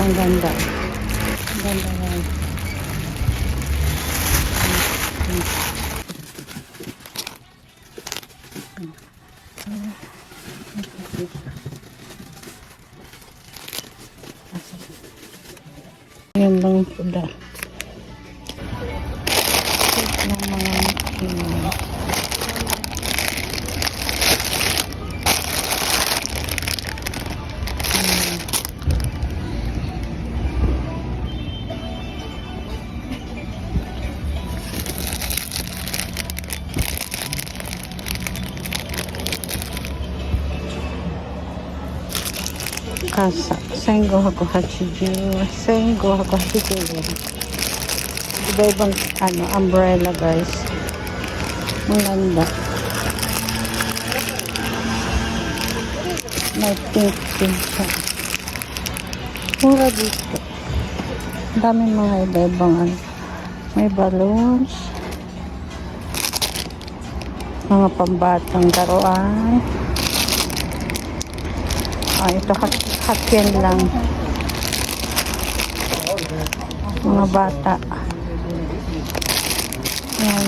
Ang ganda. Ang ganda. Yan lang pula. Cute ng mga hachiju. Sengo ako hachiju. Iba-ibang ano, umbrella guys. Ang. May pink pink siya. Mura dito. Daming mga iba-ibang ano. May balloons. Mga pambatang laruan. Ah, ito hak hakyan lang. Mga bata. Yan.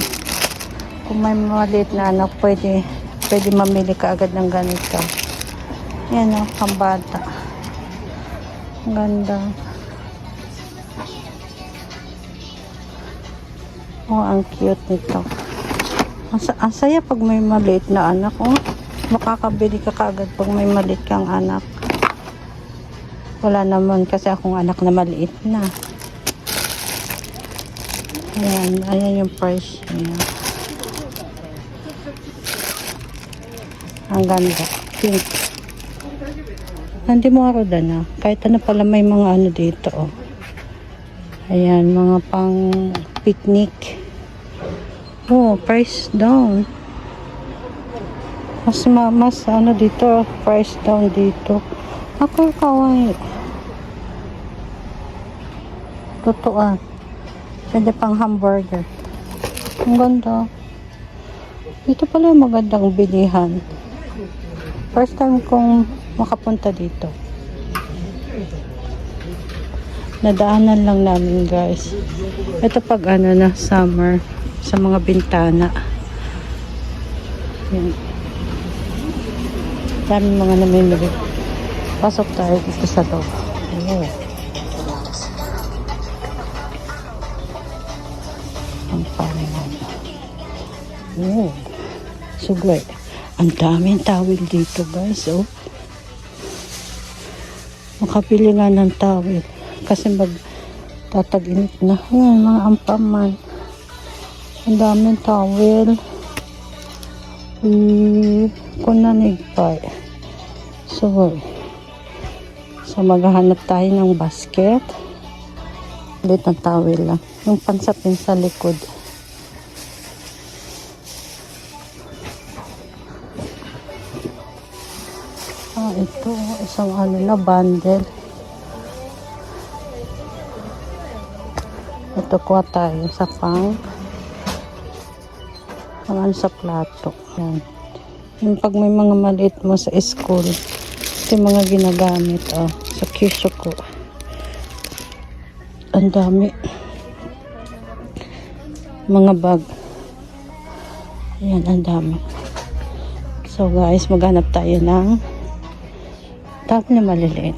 Kung may maliit na anak, pwede, pwede mamili ka agad ng ganito. Yan o, pambata. Ang ganda. Oh, ang cute nito. Ang, ang saya pag may maliit na anak, oh. Makakabili ka kaagad pag may maliit kang anak. Wala naman kasi akong anak na maliit na. Ayan, ayan yung price niya. Ang ganda. Pink. Hindi mo aroda na. Kahit ano pala may mga ano dito, oh. Ayan, mga pang picnic. Oh, price down. Mas, ma, mas ano dito, price down dito. Ako, kawaii. Totoo. ah. Pwede pang hamburger. Ang ganda. Dito pala magandang bilihan. First time kong makapunta dito. Nadaanan lang namin guys. Ito pag ano na summer sa mga bintana. Yan. Dami mga namimili. Pasok tayo dito sa loob. Oh. Ang pangalan. Oh. Sugay. Ang daming tawil dito guys. Oh. Makapili nga ng tawil. Kasi mag tataginit na. Yan, mga ampaman. Ang daming tawil. Hmm, kunanig pa. So, so maghahanap tayo ng basket. Ulit ng towel lang. Yung pansapin sa likod. Ah, ito. Isang ano na, bundle. Ito kuha tayo sa pang ano sa plato. Yan. Yung pag may mga maliit mo sa school, ito yung mga ginagamit. Oh, sa kyusho ko. Ang dami. Mga bag. Ayan, ang dami. So guys, maghanap tayo ng dami na maliliit.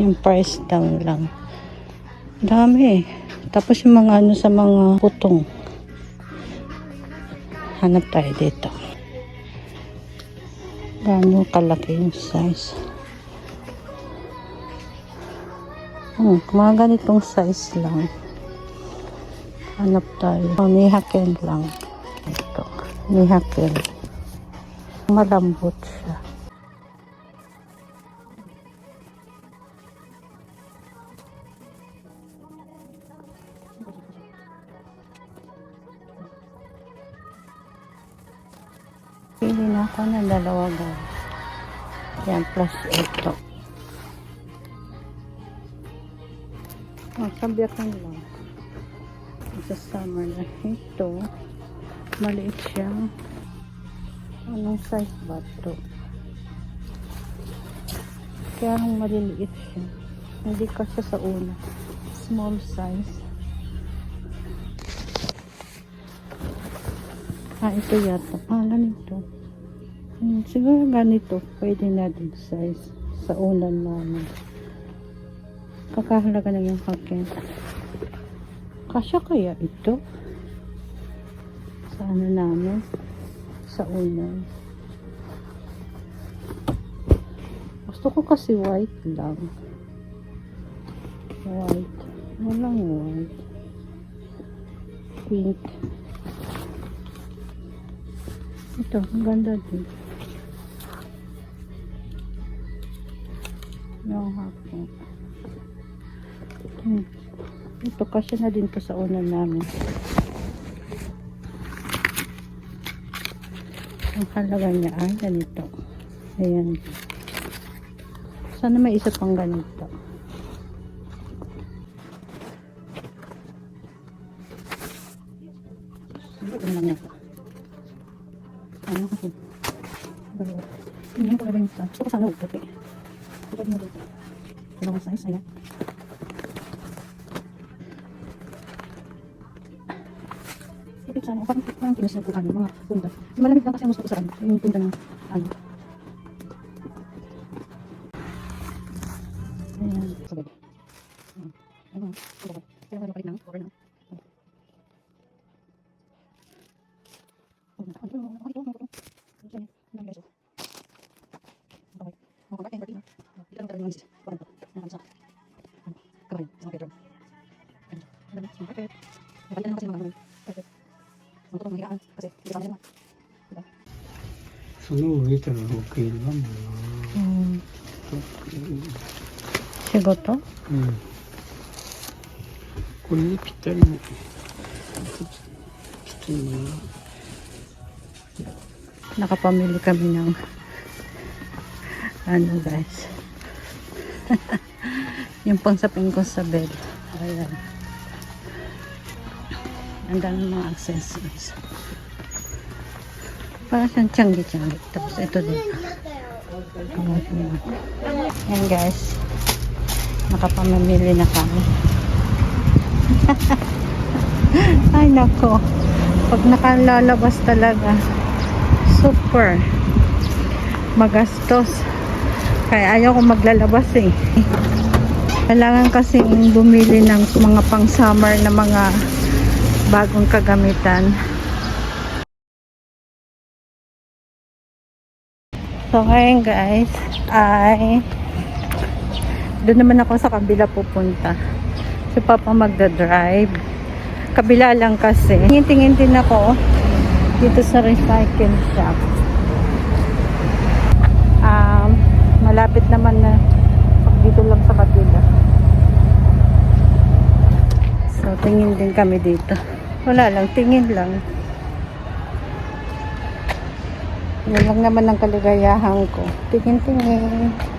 Yung price down lang. Dami. Tapos yung mga ano sa mga putong. Hanap tayo dito. Gano'ng kalaki yung size. Hmm, mga ganitong size lang. Hanap tayo. Oh, nihaken lang. Ito. Nihaken. Malambot siya. Pili na ako ng dalawa guys. Yan, plus ito. Oh, sabyakan lang. Sa summer na ito. Maliit siya. Anong size ba ito? Kaya nung maliliit siya. Hindi kasi sa una. Small size. Ah, ito yata. Ah, ganito. Hmm, siguro ganito. Pwede na din size. Sa unan namin. Kakahalaga na yung akin. Kasya kaya ito? Sa ano namin? Sa unan. Gusto ko kasi white lang. White. Walang white. Pink. Ito, ang ganda din. Yung hapon. Hmm. Ito kasi na din to sa unan namin. Ang halaga niya ay ganito. Ayan. Sana may isa pang ganito. Ito lang ito. Ano kasi? Dalawa. Hindi ko lang ito. Gusto ko sana ito. Ito din ito. Dalawang size. Ayan. Ito sana. Parang parang kinis na ano, mga punta. Malamig lang kasi ang gusto ko sa ano. Yung ng ano. Ayan. Sabay. その上から6円はも Hmm. う仕事な、うん、これにぴったりのぴったりの Nakapamili kami ng ano guys. yung pang sa ko sa bed. Ayan. Ang dami mga accessories. Para siyang tiyanggi-tiyanggi. Tapos ito din. Ayan guys. Nakapamimili na kami. Ay nako. Pag nakalalabas talaga, super magastos. Kaya ayaw ko maglalabas eh. Kailangan kasi bumili ng mga pang summer na mga bagong kagamitan. So ngayon guys, ay doon naman ako sa kabila pupunta. Si Papa magda-drive. Kabila lang kasi. Tingin-tingin din ako dito sa recycle shop. Um, malapit naman na dito lang sa kabila. So, tingin din kami dito. Wala lang, tingin lang. Yun lang naman ang kaligayahan ko. Tingin-tingin.